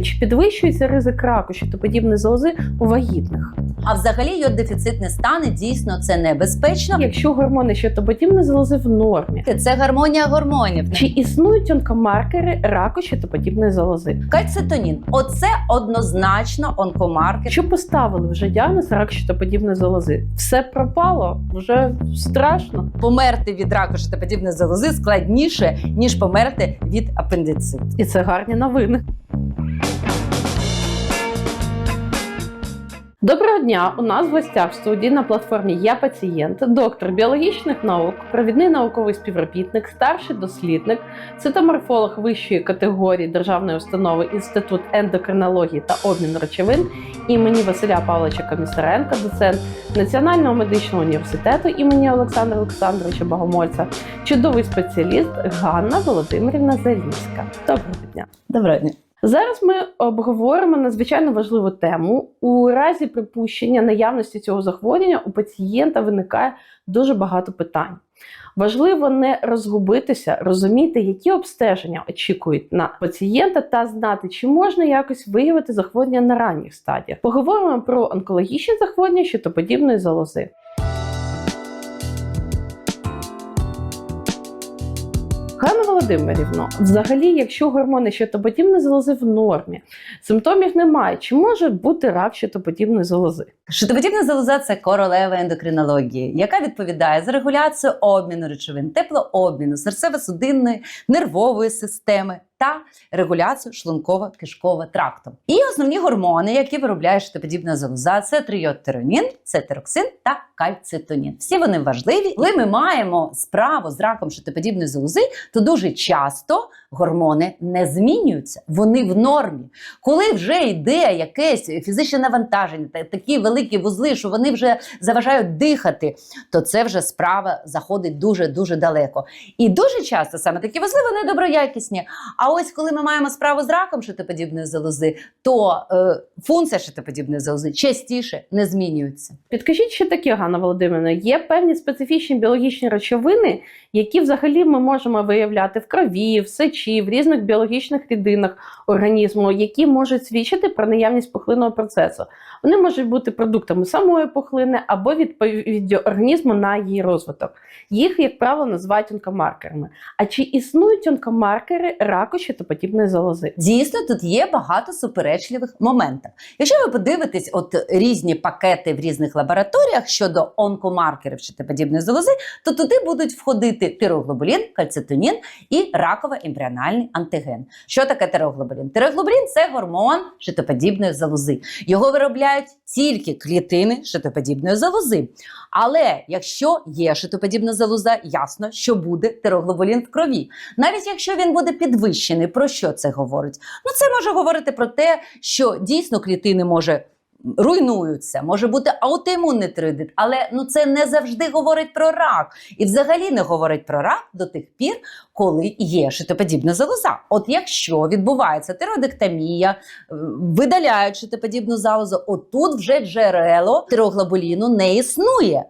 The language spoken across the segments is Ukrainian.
Чи підвищується ризик раку щитоподібної залози у вагітних? А взагалі йод дефіцитний стан і дійсно це небезпечно. Якщо гормони щитоподібної залози в нормі? Це гармонія гормонів. Чи існують онкомаркери раку щитоподібної залози? Кальцитонін оце однозначно онкомаркер. Якщо поставили вже діагноз рак щитоподібної залози, все пропало, вже страшно. Померти від раку щитоподібної залози складніше ніж померти від апендициту. І це гарні новини. Доброго дня! У нас в гостях в студії на платформі Я пацієнт, доктор біологічних наук, провідний науковий співробітник, старший дослідник, цитоморфолог вищої категорії державної установи Інститут ендокринології та обміну речовин імені Василя Павловича Комісаренка, доцент Національного медичного університету імені Олександра Олександровича Богомольця, чудовий спеціаліст Ганна Володимирівна Заліська. Доброго дня! Доброго дня. Зараз ми обговоримо надзвичайно важливу тему. У разі припущення наявності цього захворювання у пацієнта виникає дуже багато питань. Важливо не розгубитися, розуміти, які обстеження очікують на пацієнта, та знати, чи можна якось виявити захворювання на ранніх стадіях. Поговоримо про онкологічні захворювання щитоподібної залози. Ганна Володимирівно, взагалі, якщо гормони щитоподібної залози в нормі, симптомів немає, чи може бути рак щитоподібної залози? Щитоподібна залоза це королева ендокринології, яка відповідає за регуляцію обміну речовин, теплообміну, серцево-судинної, нервової системи та регуляцію шлунково-кишкового тракту. І основні гормони, які виробляє щитоподібна залоза, це тріотеронін, цетероксин та кальцитонін. Всі вони важливі. Коли ми маємо справу з раком щитоподібної залози, то дуже часто гормони не змінюються, вони в нормі. Коли вже йде якесь фізичне навантаження, та- такі великі вузли, що вони вже заважають дихати, то це вже справа заходить дуже дуже далеко. І дуже часто саме такі вузли вони доброякісні. А ось коли ми маємо справу з раком шитоподібної залози, то е, функція шитоподібної залози частіше не змінюється. Підкажіть ще таке, Ганна Володимирівна, є певні специфічні біологічні речовини, які взагалі ми можемо виявляти в крові, в сечі, в різних біологічних рідинах організму, які можуть свідчити про наявність пухлинного процесу. Вони можуть бути продуктами самої пухлини або відповіддю організму на її розвиток. Їх, як правило, називають онкомаркерами. А чи існують онкомаркери раку щитоподібної залози? Дійсно, тут є багато суперечливих моментів. Якщо ви подивитесь, от різні пакети в різних лабораторіях щодо онкомаркерів щитоподібної залози, то туди будуть входити тироглобулін, кальцитонін і раково ембріональний антиген. Що таке тироглобулін? Тироглобулін це гормон щитоподібної залози. Його виробляють тільки клітини щитоподібної залози. Але якщо є щитоподібна залоза, ясно, що буде тироглобулін в крові. Навіть якщо він буде підвищений, про що це говорить? Ну, це може говорити про те, що дійсно клітини може. Руйнуються, може бути аутоімунний тридит, але ну це не завжди говорить про рак, і взагалі не говорить про рак до тих пір, коли є шитоподібна залоза. От якщо відбувається тиродектомія, е, видаляють шитоподібну залозу, отут вже джерело тироглобуліну не існує.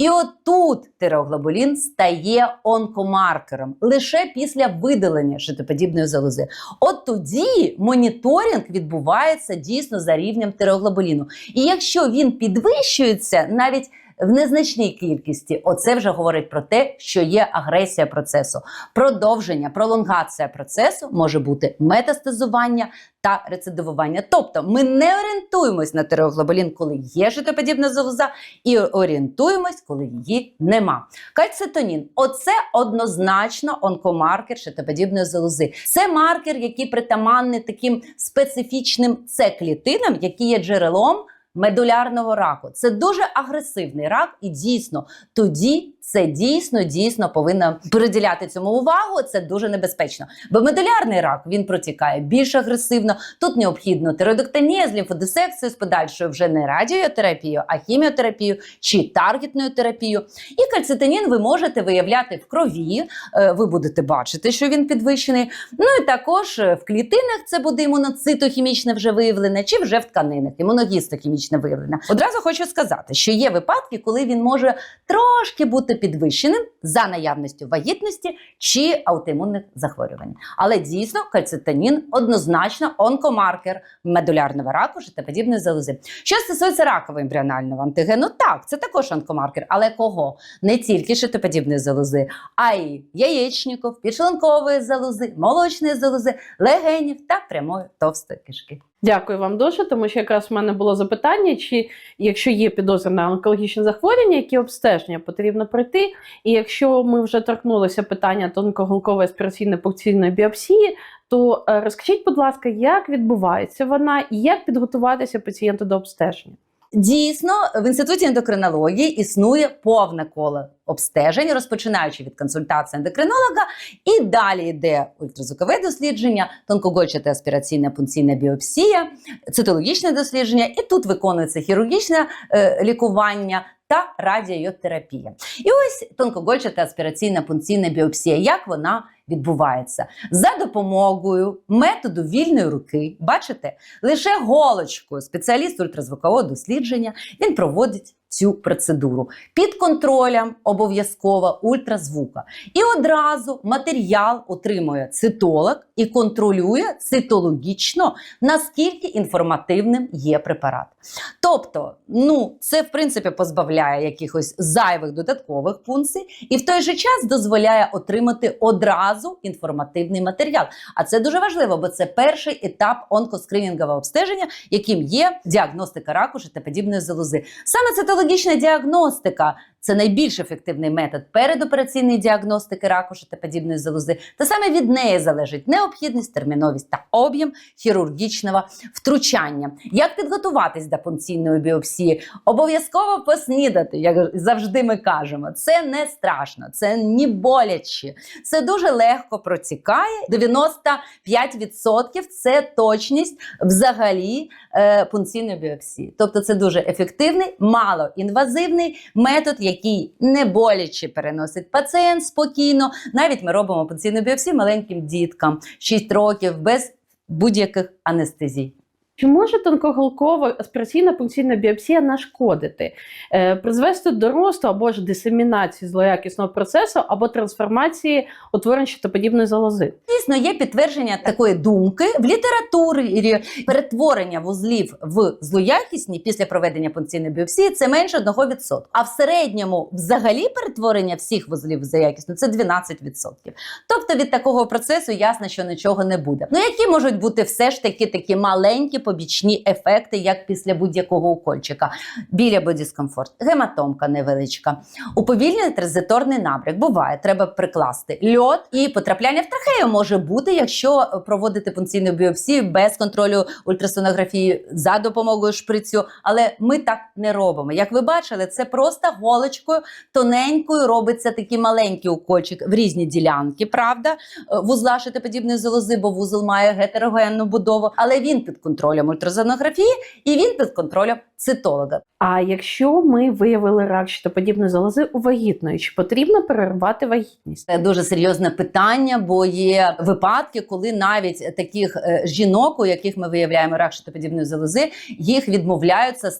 І отут тут тироглобулін стає онкомаркером лише після видалення шитоподібної залози. От тоді моніторинг відбувається дійсно за рівнем тироглобуліну. І якщо він підвищується навіть в незначній кількості, оце вже говорить про те, що є агресія процесу, продовження, пролонгація процесу може бути метастазування та рецидивування. Тобто ми не орієнтуємось на тиреоглобулін, коли є житоподібна залоза, і орієнтуємось, коли її нема. Кальцитонін оце однозначно онкомаркер шитоподібної залози. Це маркер, який притаманний таким специфічним це клітинам, які є джерелом. Медулярного раку. Це дуже агресивний рак, і дійсно тоді це дійсно дійсно повинно приділяти цьому увагу. Це дуже небезпечно. Бо медулярний рак він протікає більш агресивно. Тут необхідно тироїдектомія з лімфодисекцією з подальшою вже не радіотерапією, а хіміотерапією чи таргетною терапією. І кальцитонін ви можете виявляти в крові. е, Ви будете бачити, що він підвищений. Ну і також е, в клітинах це буде імуноцитохімічне вже виявлене, чи вже в тканинах імуногістохімічне виявлене. Одразу хочу сказати, що є випадки, коли він може трошки бути бути підвищеним за наявністю вагітності чи аутоімунних захворювань. Але дійсно кальцитонін однозначно онкомаркер медулярного раку життєподібної залози. Що стосується ракового ембріонального антигену, так, це також онкомаркер, але кого? Не тільки життєподібної залози, а й яєчників, підшлункової залози, молочної залози, легенів та прямої товстої кишки. Дякую вам дуже, тому що якраз в мене було запитання, чи якщо є підозра на онкологічне захворювання, які обстеження потрібно пройти. І якщо ми вже торкнулися питання тонкоголкової аспіраційної пункційної біопсії, то е, розкажіть, будь ласка, як відбувається вона і як підготуватися пацієнту до обстеження? Дійсно, в інституті ендокринології існує повне коло обстежень, розпочинаючи від консультації ендокринолога, і далі йде ультразвукове дослідження, тонкогольчата аспіраційна пункційна біопсія, цитологічне дослідження, і тут виконується хірургічне е, лікування. Та радіотерапія. І ось тонкогольчата аспіраційна пункційна біопсія. Як вона відбувається? За допомогою методу вільної руки, бачите, лише голочкою спеціаліст ультразвукового дослідження він проводить цю процедуру під контролем обов'язково ультразвука. І одразу матеріал отримує цитолог і контролює цитологічно, наскільки інформативним є препарат. Тобто, ну це в принципі позбавляє якихось зайвих додаткових функцій, і в той же час дозволяє отримати одразу інформативний матеріал. А це дуже важливо, бо це перший етап онкоскринінгового обстеження, яким є діагностика раку життєподібної залози. Саме цитологічна діагностика це найбільш ефективний метод передопераційної діагностики раку життєподібної залози. Та саме від неї залежить необхідність, терміновість та об'єм хірургічного втручання. Як підготуватись до пункційної біопсії? Обов'язково поснідати, як завжди ми кажемо. Це не страшно, це не боляче. Це дуже легко протікає. 95% це точність взагалі е, пункційної біопсії. Тобто це дуже ефективний, малоінвазивний метод, який не боляче переносить пацієнт спокійно. Навіть ми робимо пункційну біопсію маленьким діткам 6 років без будь-яких анестезій. Чи може тонкоголкова аспіраційна пункційна біопсія нашкодити, е, призвести до росту або ж дисемінації злоякісного процесу, або трансформації утворень щитоподібної залози? Дійсно, є підтвердження такої думки в літературі. Перетворення вузлів в злоякісні після проведення пункційної біопсії це менше 1%. А в середньому, взагалі, перетворення всіх вузлів в злоякісну це 12%. Тобто від такого процесу ясно, що нічого не буде. Ну які можуть бути все ж таки такі маленькі побічні ефекти, як після будь-якого укольчика? Біля бодіскомфорт, гематомка невеличка, уповільнений транзиторний набряк. Буває, треба прикласти льот і потрапляння в трахею може бути, якщо проводити пункційну біопсію без контролю ультрасонографії за допомогою шприцю. Але ми так не робимо. Як ви бачили, це просто голочкою тоненькою робиться такий маленький укольчик в різні ділянки, правда? Вузла шитоподібної залози, бо вузол має гетерогенну будову, але він під контролем ультрасонографії і він під контролем цитолога. А якщо ми виявили рак щитоподібної залози у вагітної, чи потрібно перервати вагітність? Це дуже серйозне питання, бо є випадки, коли навіть таких е, жінок, у яких ми виявляємо рак щитоподібної залози, їх відмовляються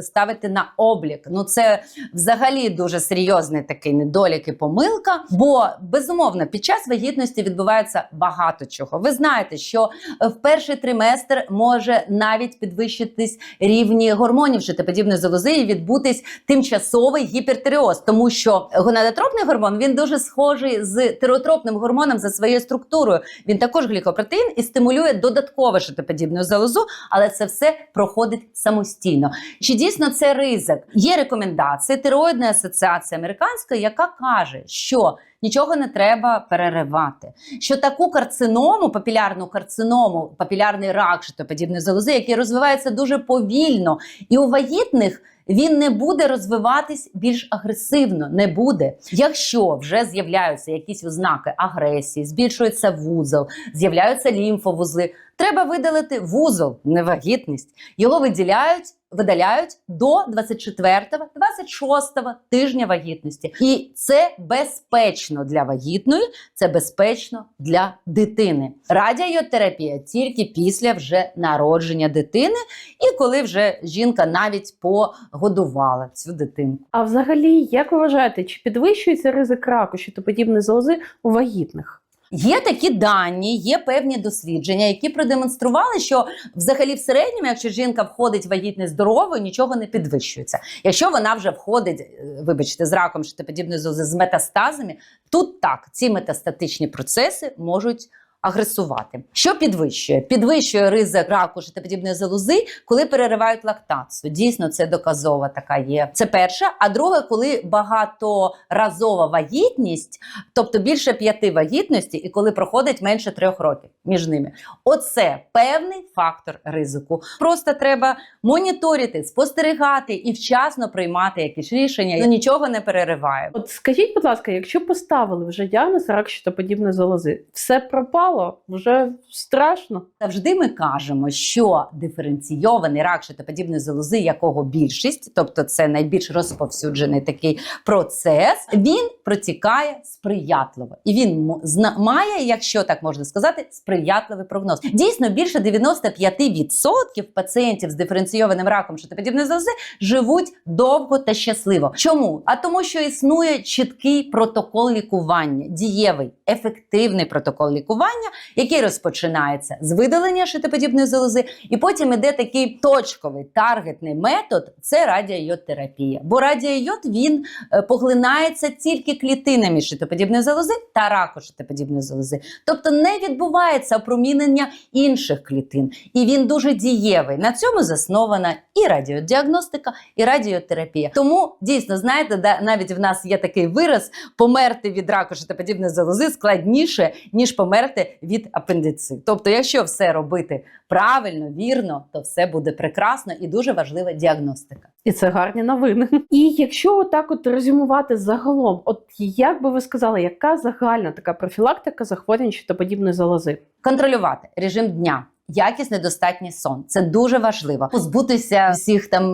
ставити, на облік. Ну це взагалі дуже серйозний такий недолік і помилка. Бо безумовно під час вагітності відбувається багато чого. Ви знаєте, що е, в перший триместр може навіть підвищитись рівні гормонів щитоподібної залози і відбутись тимчасовий гіпертереоз, тому що гонадотропний гормон він дуже схожий з тиреотропним гормоном за своєю структурою. Він також глікопротеїн і стимулює додатково щитоподібну залозу, але це все проходить самостійно. Чи дійсно це ризик? Є рекомендації тироїдної асоціації американської, яка каже, що Нічого не треба переривати. Що таку карциному, папілярну карциному, папілярний рак житоподібної залози, який розвивається дуже повільно, і у вагітних він не буде розвиватись більш агресивно, не буде. Якщо вже з'являються якісь ознаки агресії, збільшується вузол, з'являються лімфовузли, треба видалити вузол, невагітність. Його виділяють, видаляють до 24-26 тижня вагітності. І це безпечно для вагітної, це безпечно для дитини. Радіотерапія тільки після вже народження дитини, і коли вже жінка навіть погодувала цю дитинку. А взагалі, як ви вважаєте, чи підвищується ризик раку щитоподібної залози у вагітних? Є такі дані, є певні дослідження, які продемонстрували, що взагалі в середньому, якщо жінка входить в вагітність здоровою, нічого не підвищується. Якщо вона вже входить, е, вибачте, з раком щитоподібної подібне з метастазами, тут так ці метастатичні процеси можуть. Агресувати, що підвищує? Підвищує ризик раку щитоподібної залози, коли переривають лактацію. Дійсно, це доказова така є. Це перше. А друге, коли багаторазова вагітність, тобто більше п'яти вагітності, і коли проходить менше трьох років між ними. Оце певний фактор ризику. Просто треба моніторити, спостерігати і вчасно приймати якісь рішення. І нічого не перериває. От скажіть, будь ласка, якщо поставили вже діагноз рак щитоподібної залози, все пропало, вже страшно. Завжди ми кажемо, що диференційований рак шитоподібної залози, якого більшість, тобто це найбільш розповсюджений такий процес, він протікає сприятливо, і він має, якщо так можна сказати, сприятливий прогноз. Дійсно, більше 95% пацієнтів з диференційованим раком щитоподібної залози живуть довго та щасливо. Чому? А тому, що існує чіткий протокол лікування, дієвий, ефективний протокол лікування, який розпочинається з видалення щитоподібної залози, і потім іде такий точковий таргетний метод це радіойодтерапія. Бо радіойод він е, поглинається тільки клітинами щитоподібної залози та раку щитоподібної залози. Тобто не відбувається опромінення інших клітин, і він дуже дієвий. На цьому заснована і радіодіагностика, і радіотерапія. Тому дійсно знаєте, навіть в нас є такий вираз: померти від раку щитоподібної залози складніше ніж померти від апендициту. Тобто, якщо все робити правильно, вірно, то все буде прекрасно і дуже важлива діагностика. І це гарні новини. І якщо отак от резюмувати загалом, от як би ви сказали, яка загальна така профілактика захворювань щитоподібної залози? контролювати режим дня. Якісний достатній сон це дуже важливо. Позбутися всіх там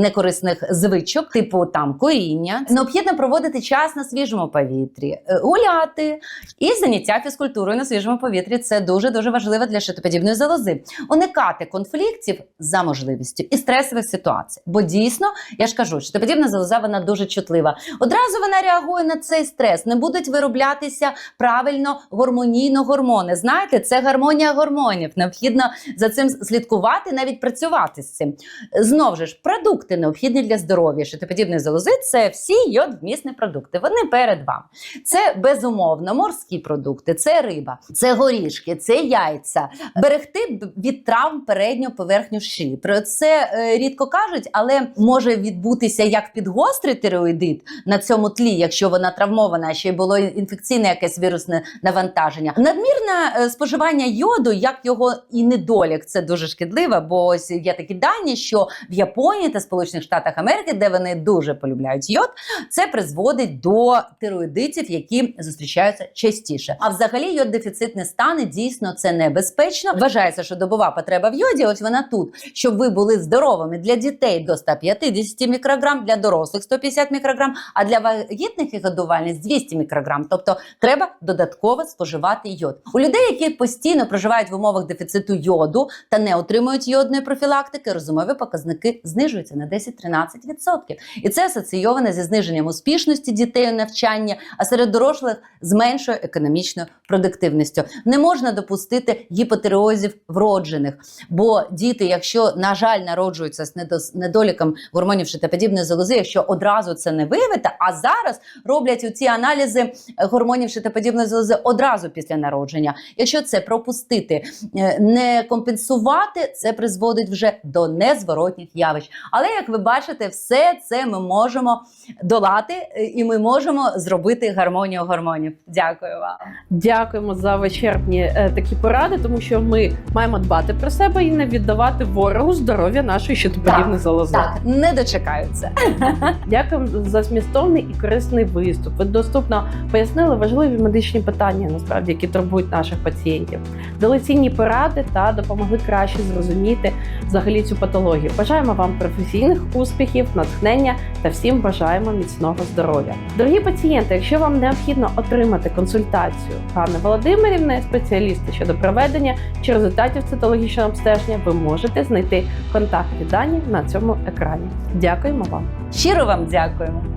некорисних звичок, типу там коріння. Необхідно проводити час на свіжому повітрі, е, гуляти і заняття фізкультурою на свіжому повітрі. Це дуже дуже важливо для щитоподібної залози. Уникати конфліктів за можливістю і стресових ситуацій. Бо дійсно, я ж кажу, щитоподібна залоза вона дуже чутлива. Одразу вона реагує на цей стрес. Не будуть вироблятися правильно гормонійно гормони. Знаєте, це гармонія гормонів. Необхідно за цим слідкувати, навіть працювати з цим. Знову ж продукти необхідні для здоров'я. Щитоподібної залози це всі йодвмісні продукти. Вони перед вами. Це безумовно морські продукти, це риба, це горішки, це яйця. Берегти від травм переднього поверхню шиї. Про це е, рідко кажуть, але може відбутися як підгострий тиреоїдит на цьому тлі, якщо вона травмована, ще й було інфекційне якесь вірусне навантаження. Надмірне е, споживання йоду, як його і недолік, це дуже шкідливо, бо ось є такі дані, що в Японії та Сполучених Штатах Америки, де вони дуже полюбляють йод, це призводить до тироїдитів, які зустрічаються частіше. А взагалі йод дефіцитний стан дійсно це небезпечно. Вважається, що добова потреба в йоді, ось вона тут, щоб ви були здоровими для дітей до 150 мікрограм, для дорослих 150 мікрограм, а для вагітних і годувальниць 200 мікрограм. Тобто треба додатково споживати йод. У людей, які постійно проживають в умовах дефіциту йоду та не отримують йодної профілактики, розумові показники знижуються на 10-13%. І це асоційоване зі зниженням успішності дітей у навчанні, а серед дорослих з меншою економічною продуктивністю. Не можна допустити гіпотереозів вроджених, бо діти, якщо на жаль народжуються з недоліком гормонів щитоподібної залози, якщо одразу це не виявити, а зараз роблять ці аналізи е, гормонів щитоподібної залози одразу після народження. Якщо це пропустити, е, не компенсувати, це призводить вже до незворотніх явищ. Але як ви бачите, все це ми можемо долати, е, і ми можемо зробити гармонію гормонів. Дякую вам. Дякуємо за вичерпні е, такі поради, тому що ми маємо дбати про себе і не віддавати ворогу здоров'я нашої щитоподібної залози. Так, не дочекаються. Дякуємо за змістовний і корисний виступ. Ви доступно пояснили важливі медичні питання, насправді, які турбують наших пацієнтів. Дали цінні поради та допомогли краще зрозуміти взагалі цю патологію. Бажаємо вам професійних успіхів, натхнення та всім бажаємо міцного здоров'я. Дорогі пацієнти, якщо вам необхідно отримати консультацію Ганни Володимирівни, спеціаліста щодо проведення чи результатів цитологічного обстеження, ви можете знайти контактні дані на цьому екрані. Дякуємо вам. Щиро вам дякуємо.